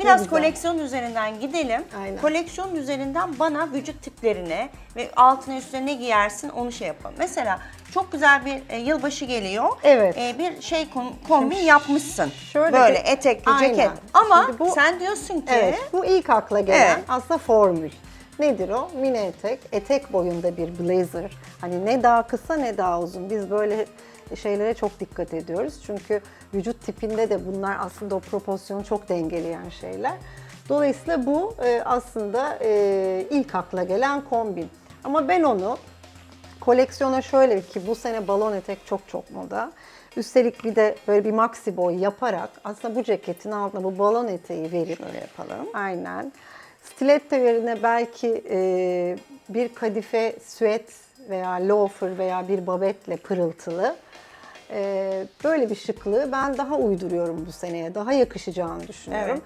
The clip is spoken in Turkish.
Biraz güzel. koleksiyon üzerinden gidelim. Aynen. Koleksiyon üzerinden bana vücut tiplerine ve altına üstüne ne giyersin onu şey yapalım. Mesela çok güzel bir e, yılbaşı geliyor. Evet. E, bir şey kom- kombin yapmışsın. şöyle Böyle bir- etekli Aynen. ceket. Ama Şimdi bu- sen diyorsun ki Evet, bu ilk akla gelen Evet. aslında formül. Nedir o? Mini etek, etek boyunda bir blazer. Hani ne daha kısa ne daha uzun. Biz böyle şeylere çok dikkat ediyoruz. Çünkü vücut tipinde de bunlar aslında o proporsiyonu çok dengeleyen şeyler. Dolayısıyla bu e, aslında e, ilk akla gelen kombin. Ama ben onu koleksiyona şöyle ki bu sene balon etek çok çok moda. Üstelik bir de böyle bir maxi boy yaparak aslında bu ceketin altına bu balon eteği verip Şöyle yapalım. Aynen. Stiletto yerine belki e, bir kadife süet veya loafer veya bir babetle pırıltılı böyle bir şıklığı ben daha uyduruyorum bu seneye. Daha yakışacağını düşünüyorum.